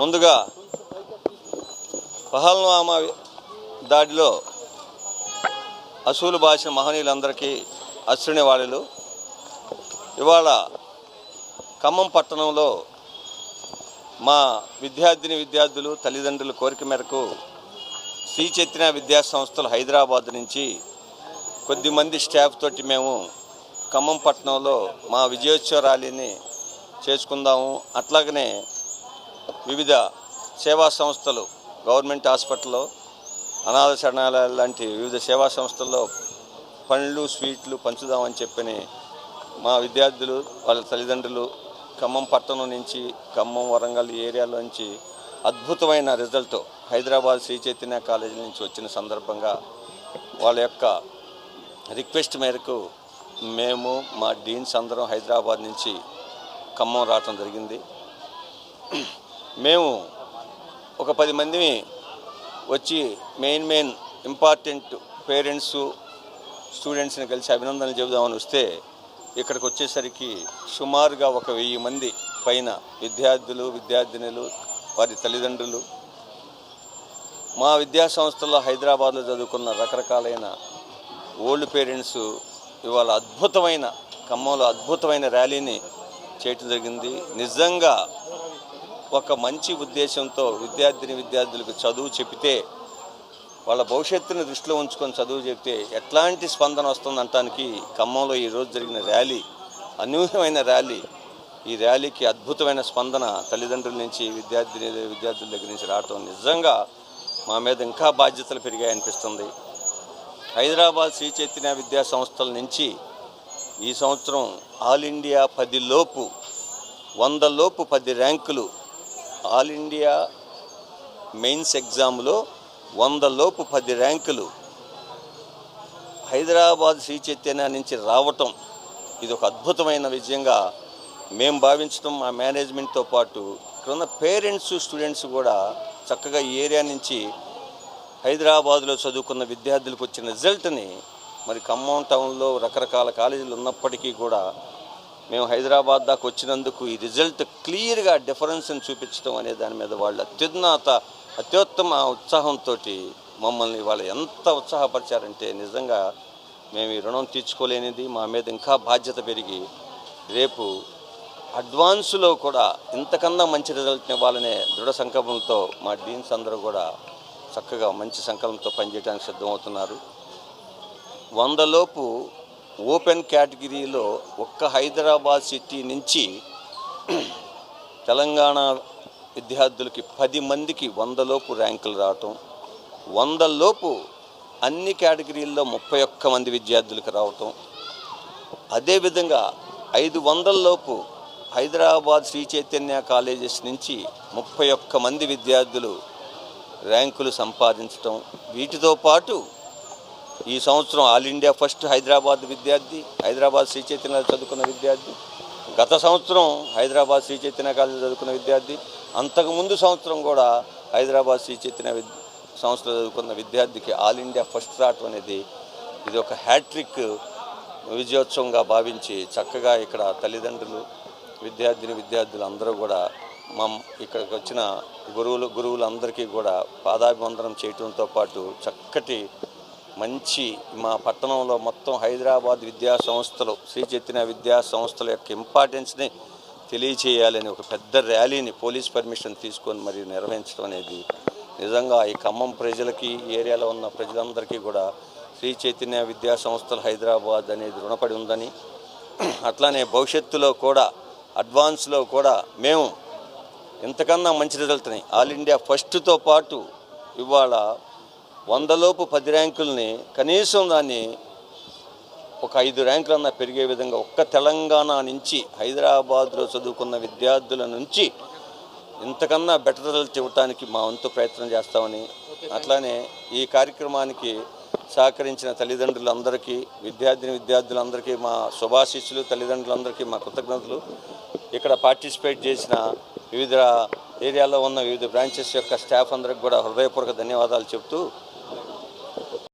ముందుగా పహల్నామా దాడిలో అసూలు బాసిన మహనీయులందరికీ అశ్రుని వాళ్ళు ఇవాళ ఖమ్మం పట్టణంలో మా విద్యార్థిని విద్యార్థులు తల్లిదండ్రుల కోరిక మేరకు శ్రీ చైతన్య విద్యా సంస్థలు హైదరాబాద్ నుంచి కొద్దిమంది స్టాఫ్ తోటి మేము ఖమ్మం పట్టణంలో మా విజయోత్సవ ర్యాలీని చేసుకుందాము. అట్లాగనే వివిధ సేవా సంస్థలు గవర్నమెంట్ హాస్పిటల్లో అనాథ శరణాలయాలు లాంటి వివిధ సేవా సంస్థల్లో పండ్లు స్వీట్లు పంచుదామని చెప్పని మా విద్యార్థులు వాళ్ళ తల్లిదండ్రులు ఖమ్మం పట్టణం నుంచి ఖమ్మం వరంగల్ ఈ ఏరియాలో నుంచి అద్భుతమైన రిజల్ట్ హైదరాబాద్ శ్రీ చైతన్య కాలేజీ నుంచి వచ్చిన సందర్భంగా వాళ్ళ యొక్క రిక్వెస్ట్ మేరకు మేము మా డీన్స్ అందరం హైదరాబాద్ నుంచి ఖమ్మం రావటం జరిగింది. మేము ఒక పది మందిని వచ్చి మెయిన్ మెయిన్ ఇంపార్టెంట్ పేరెంట్స్ స్టూడెంట్స్ని కలిసి అభినందనలు చెబుదామని వస్తే ఇక్కడికి వచ్చేసరికి సుమారుగా ఒక వెయ్యి మంది పైన విద్యార్థులు విద్యార్థినులు వారి తల్లిదండ్రులు. మా విద్యాసంస్థల్లో హైదరాబాద్లో చదువుకున్న రకరకాలైన ఓల్డ్ పేరెంట్స్ ఇవాళ అద్భుతమైన ఖమ్మంలో అద్భుతమైన ర్యాలీని చేయటం జరిగింది. నిజంగా ఒక మంచి ఉద్దేశంతో విద్యార్థిని విద్యార్థులకు చదువు చెబితే వాళ్ళ భవిష్యత్తుని దృష్టిలో ఉంచుకొని చదువు చెప్తే ఎట్లాంటి స్పందన వస్తుందంటానికి ఖమ్మంలో ఈరోజు జరిగిన ర్యాలీ అనూహ్యమైన ర్యాలీ. ఈ ర్యాలీకి అద్భుతమైన స్పందన తల్లిదండ్రుల నుంచి విద్యార్థిని విద్యార్థుల దగ్గర నుంచి రావటం నిజంగా మా మీద ఇంకా బాధ్యతలు పెరిగాయనిపిస్తుంది. హైదరాబాద్ శ్రీ చైతన్య విద్యా సంస్థల నుంచి ఈ సంవత్సరం ఆల్ ఇండియా పది లోపు పది ర్యాంకులు ఆల్ ఇండియా మెయిన్స్ ఎగ్జామ్లో వంద లోపు పది ర్యాంకులు హైదరాబాద్ శ్రీ చైతన్య నుంచి రావటం ఇది ఒక అద్భుతమైన విజయంగా మేము భావించడం మా మేనేజ్మెంట్తో పాటు ఇక్కడ ఉన్న పేరెంట్స్ స్టూడెంట్స్ కూడా చక్కగా ఈ ఏరియా నుంచి హైదరాబాద్లో చదువుకున్న విద్యార్థులకు వచ్చిన రిజల్ట్ని మరి ఖమ్మం టౌన్లో రకరకాల కాలేజీలు ఉన్నప్పటికీ కూడా మేము హైదరాబాద్ దాకా వచ్చినందుకు ఈ రిజల్ట్ క్లియర్గా డిఫరెన్స్ని చూపించడం అనే దాని మీద వాళ్ళు అత్యున్నత అత్యుత్తమ ఉత్సాహంతో మమ్మల్ని వాళ్ళు ఎంత ఉత్సాహపరిచారంటే నిజంగా మేము ఈ రుణం తీర్చుకోలేనిది మా మీద ఇంకా బాధ్యత పెరిగి రేపు అడ్వాన్స్లో కూడా ఇంతకన్నా మంచి రిజల్ట్ ఇవ్వాలనే దృఢ సంకల్పంతో మా డీన్స్ అందరూ కూడా చక్కగా మంచి సంకల్పంతో పనిచేయడానికి సిద్ధమవుతున్నారు. వందలోపు ఓపెన్ కేటగిరీలో ఒక్క హైదరాబాద్ సిటీ నుంచి తెలంగాణ విద్యార్థులకి పది మందికి వందలోపు ర్యాంకులు రావటం వందలోపు అన్ని కేటగిరీల్లో ముప్పై ఒక్క మంది విద్యార్థులకు రావటం. అదేవిధంగా ఐదు వందలలోపు హైదరాబాద్ శ్రీ చైతన్య కాలేజెస్ నుంచి ముప్పై ఒక్క మంది విద్యార్థులు ర్యాంకులు సంపాదించటం. వీటితో పాటు ఈ సంవత్సరం ఆల్ ఇండియా ఫస్ట్ హైదరాబాద్ విద్యార్థి హైదరాబాద్ శ్రీ చైతన్య చదువుకున్న విద్యార్థి గత సంవత్సరం హైదరాబాద్ శ్రీ చైతన్య కాలేజీ చదువుకున్న విద్యార్థి అంతకుముందు సంవత్సరం కూడా హైదరాబాద్ శ్రీ చైతన్య విద్ సంస్థలో చదువుకున్న విద్యార్థికి ఆల్ ఇండియా ఫస్ట్ రావటం అనేది ఇది ఒక హ్యాట్రిక్ విజయోత్సవంగా భావించి చక్కగా ఇక్కడ తల్లిదండ్రులు విద్యార్థిని విద్యార్థులు అందరూ కూడా మా ఇక్కడికి వచ్చిన గురువులు గురువులందరికీ కూడా పాదాభివందనం చేయటంతో పాటు చక్కటి మంచి మా పట్టణంలో మొత్తం హైదరాబాద్ విద్యా సంస్థలు శ్రీ చైతన్య విద్యా సంస్థల యొక్క ఇంపార్టెన్స్ని తెలియచేయాలని ఒక పెద్ద ర్యాలీని పోలీస్ పర్మిషన్ తీసుకొని మరి నిర్వహించడం అనేది నిజంగా ఈ ఖమ్మం ప్రజలకి ఈ ఏరియాలో ఉన్న ప్రజలందరికీ కూడా శ్రీ చైతన్య విద్యా సంస్థలు హైదరాబాద్ అనేది రుణపడి ఉందని అట్లానే భవిష్యత్తులో కూడా అడ్వాన్స్లో కూడా మేము ఇంతకన్నా మంచి రిజల్ట్ని ఆల్ ఇండియా ఫస్ట్తో పాటు ఇవాళ వందలోపు పది ర్యాంకుల్ని కనీసం దాన్ని ఒక ఐదు ర్యాంకులన్నా పెరిగే విధంగా ఒక్క తెలంగాణ నుంచి హైదరాబాద్లో చదువుకున్న విద్యార్థుల నుంచి ఇంతకన్నా బెటర్ రిజల్ట్ మా వంతు ప్రయత్నం చేస్తామని అట్లానే ఈ కార్యక్రమానికి సహకరించిన తల్లిదండ్రులందరికీ విద్యార్థిని విద్యార్థులందరికీ మా శుభాశిష్యులు తల్లిదండ్రులందరికీ మా కృతజ్ఞతలు. ఇక్కడ పార్టిసిపేట్ చేసిన వివిధ ఏరియాలో ఉన్న వివిధ బ్రాంచెస్ యొక్క స్టాఫ్ అందరికి కూడా హృదయపూర్వక ధన్యవాదాలు చెప్తూ